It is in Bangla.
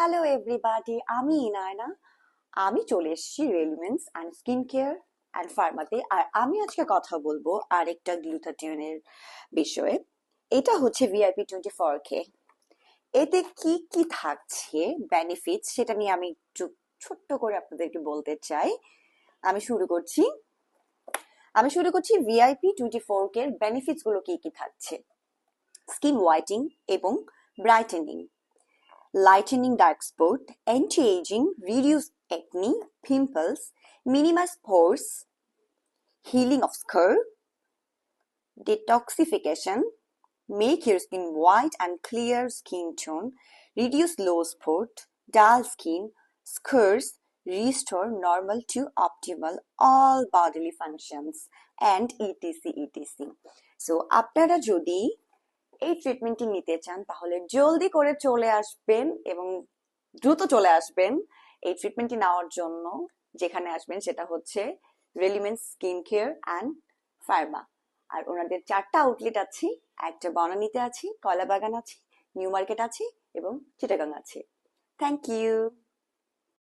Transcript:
হ্যালো এভরিবাডি আমি ইনায়না। আমি চলে এসেছি রেলিমেন্টস অ্যান্ড স্কিন কেয়ার অ্যান্ড ফার্মাতে আর আমি আজকে কথা বলব আরেকটা গ্লুথাটিয়নের বিষয়ে। এটা হচ্ছে ভিআইপি টোয়েন্টি ফোর কে এতে কি কি থাকছে বেনিফিট সেটা নিয়ে আমি একটু ছোট্ট করে আপনাদেরকে বলতে চাই। আমি শুরু করছি। আমি শুরু করছি ভিআইপি টোয়েন্টি ফোর কে বেনিফিটসগুলো কি কি থাকছে। স্কিন হোয়াইটিং এবং brightening lightening dark spot, anti-aging, reduce acne, pimples, minimize pores, healing of scar, detoxification, make your skin white and clear skin tone, reduce low spot, dull skin, scars, restore normal to optimal all bodily functions and etc etc. So আপনারা যদি এই ট্রিটমেন্টটি নিতে চান, তাহলে জলদি করে চলে আসবেন এবং দ্রুত চলে আসবেন এই ট্রিটমেন্টটি নেওয়ার জন্য, যেখানে আসবেন সেটা হচ্ছে Reliment skin care and pharma আর ওনাদের চারটা আউটলেট আছে, একটা বনানীতে আছে কলাবাগান আছে, নিউ মার্কেট আছে এবং চিটাগাং আছে। Thank you